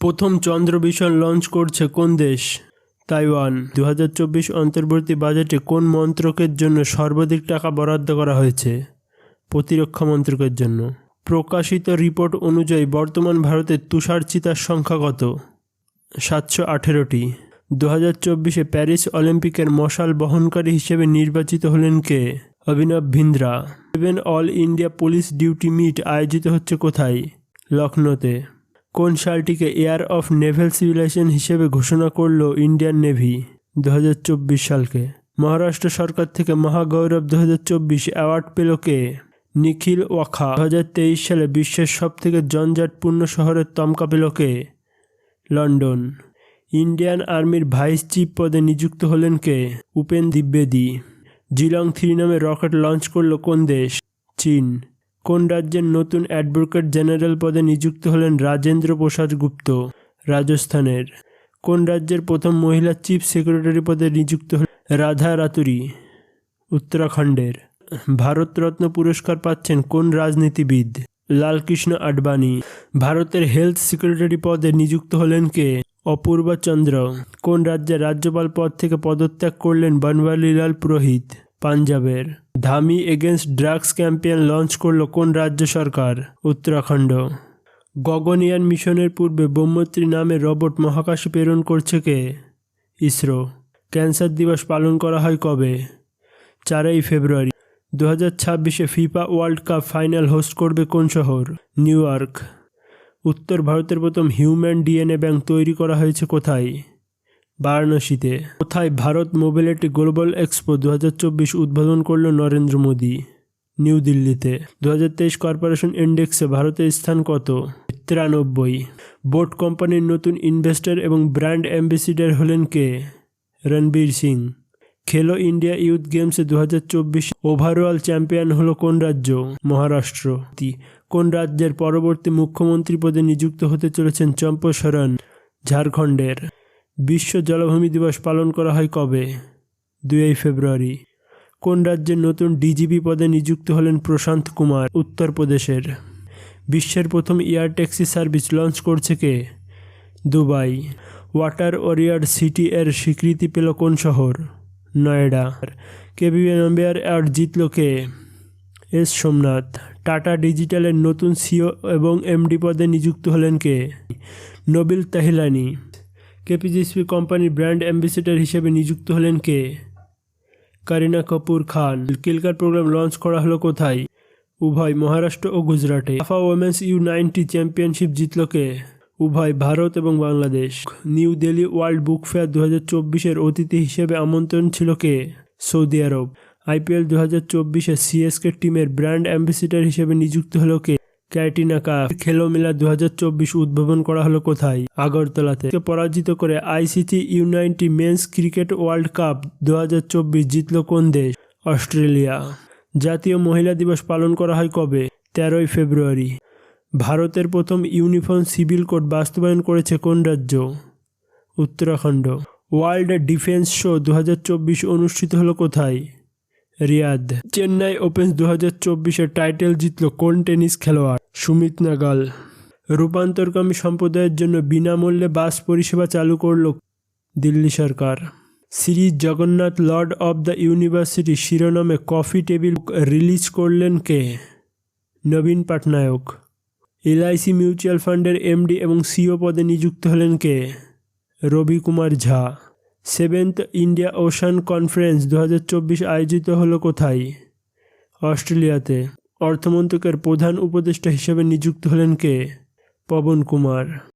প্রথম চন্দ্রভিশন লঞ্চ করছে কোন দেশ? তাইওয়ান। দু হাজার চব্বিশ অন্তর্বর্তী বাজেটে কোন মন্ত্রকের জন্য সর্বাধিক টাকা বরাদ্দ করা হয়েছে? প্রতিরক্ষা মন্ত্রকের জন্য। প্রকাশিত রিপোর্ট অনুযায়ী বর্তমান ভারতের তুষার চিতার সংখ্যা কত? সাতশো আঠেরোটি। দু হাজার চব্বিশে প্যারিস অলিম্পিকের মশাল বহনকারী হিসেবে নির্বাচিত হলেন কে? Abhinav Bindra. Seven all India police duty meet আয়োজিত হচ্ছে কোথায়? লখনৌতে কোন সালটিকে এয়ার অফ নেভেল সিভিলাইজেশন হিসেবে ঘোষণা করল ইন্ডিয়ান নেভি দু হাজার চব্বিশ সালকে? মহারাষ্ট্র সরকার থেকে মহাগৌরব দু হাজার চব্বিশ অ্যাওয়ার্ড পেল কে? নিখিল ওয়াখা। দু হাজার তেইশ সালে বিশ্বের সবথেকে জঞ্জাটপূর্ণ শহরের তমকা পেল কে? লন্ডন। ইন্ডিয়ান আর্মির ভাইস চিফ পদে নিযুক্ত হলেন কে? উপেন দ্বিবেদী। জিলং থ্রি নামে রকেট লঞ্চ করল কোন দেশ? চীন। কোন রাজ্যের নতুন অ্যাডভোকেট জেনারেল পদে নিযুক্ত হলেন রাজেন্দ্র প্রসাদ গুপ্ত? রাজস্থানের। কোন রাজ্যের প্রথম মহিলা চিফ সেক্রেটারি পদে নিযুক্ত হলেন রাধা রাতুরি? উত্তরাখণ্ডের। ভারতরত্ন পুরস্কার পাচ্ছেন কোন রাজনীতিবিদ? লালকৃষ্ণ আডবাণী। ভারতের হেলথ সেক্রেটারি পদে নিযুক্ত হলেন কে? অপূর্বা চন্দ্র। কোন রাজ্যের রাজ্যপাল পদ থেকে পদত্যাগ করলেন বনওয়ালিলাল পুরোহিত? পাঞ্জাবের। Dhami against drugs campaign launch করল কোন রাজ্য সরকার? উত্তরাখণ্ড। গগনয়ান মিশনের পূর্বে ব্রহ্মত্রী নামে রোবট মহাকাশে প্রেরণ করছে কে? ইসরো। ক্যান্সার দিবস পালন করা হয় কবে? চারই ফেব্রুয়ারি। দু হাজার ছাব্বিশে FIFA world cup final host করবে কোন শহর? New York. উত্তর ভারতের প্রথম হিউম্যান ডিএনএ ব্যাংক তৈরি করা হয়েছে কোথায়? বারাণসীতে। কোথায় ভারত মোবিলিটি গ্লোবাল এক্সপো দু হাজার চব্বিশ উদ্বোধন করল নরেন্দ্র মোদী? নিউ দিল্লিতে। দু হাজার তেইশ কর্পোরেশন ইন্ডেক্সে ভারতের স্থান কত? তিরানব্বই। বোট কোম্পানির নতুন ইনভেস্টর এবং ব্র্যান্ড অ্যাম্বাসিডার হলেন কে? রণবীর সিং। খেলো ইন্ডিয়া ইউথ গেমসে দু হাজার চব্বিশ ওভারঅল চ্যাম্পিয়ন হলো কোন রাজ্য? মহারাষ্ট্র। কোন রাজ্যের পরবর্তী মুখ্যমন্ত্রী পদে নিযুক্ত হতে চলেছেন চম্পসরণ ঝাড়খণ্ডের। বিশ্ব জলভূমি দিবস পালন করা হয় কবে? দুই ফেব্রুয়ারি। কোন রাজ্যের নতুন ডিজিপি পদে নিযুক্ত হলেন প্রশান্ত কুমার? উত্তরপ্রদেশের। বিশ্বের প্রথম এয়ার ট্যাক্সি সার্ভিস লঞ্চ করছে কে? দুবাই। ওয়াটার ওরিয়ার সিটি এর স্বীকৃতি পেল কোন শহর? নয়ডা। কেবি নাম্বার অ্যাওয়ার্ড জিতল কে? এস সোমনাথ। টাটা ডিজিটালের নতুন সিও এবং এমডি পদে নিযুক্ত হলেন কে? নবিল তাহিলানি। কেপিজিসপি কোম্পানির ব্র্যান্ড অ্যাম্বাসেডর হিসেবে নিযুক্ত হলেন কে? কারিনা কাপুর খান। কিলকার প্রোগ্রাম লঞ্চ করা হলো কোথায়? উভয় মহারাষ্ট্র ও গুজরাটে। আফা ওমেন্স ইউ নাইনটি চ্যাম্পিয়নশিপ জিতল কে? উভয় ভারত এবং Bangladesh. New Delhi world book fair দু হাজার চব্বিশের অতিথি হিসেবে আমন্ত্রণ ছিল কে? সৌদি আরব। আইপিএল দু হাজার চব্বিশে সিএসকে টিমের ব্র্যান্ড অ্যাম্বাসিডার হিসেবে নিযুক্ত হলো কে? ক্যাটিনা কাপ খেলো মেলা দু উদ্ভাবন করা হলো কোথায়? আগরতলাতে। পরাজিত করে ICC U ninety mens cricket world cup দু হাজার চব্বিশ জিতল কোন দেশ? অস্ট্রেলিয়া। জাতীয় মহিলা দিবস পালন করা হয় কবে? তেরোই ফেব্রুয়ারি। ভারতের প্রথম ইউনিফর্ম সিভিল কোড বাস্তবায়ন করেছে কোন রাজ্য? উত্তরাখণ্ড। ওয়ার্ল্ড ডিফেন্স শো দু হাজার চব্বিশ অনুষ্ঠিত হলো কোথায়? রিয়াদ। চেন্নাই ওপেন দু হাজার চব্বিশের টাইটেল জিতল কোন টেনিস খেলোয়াড়? সুমিত নাগাল। রূপান্তরকামী সম্প্রদায়ের জন্য বিনামূল্যে বাস পরিষেবা চালু করল দিল্লি সরকার। Shri Jagannath lord of the university শিরোনামে কফি টেবিল রিলিজ করলেন কে? নবীন পাটনায়ক। এলআইসি মিউচুয়াল ফান্ডের এমডি এবং সিও পদে নিযুক্ত হলেন কে? Ravi Kumar Jha. Seventh India ocean conference দু আয়োজিত হলো কোথায়? অস্ট্রেলিয়াতে। অর্থমন্ত্রকের প্রধান উপদেষ্টা হিসেবে নিযুক্ত হলেন কে? পবন কুমার।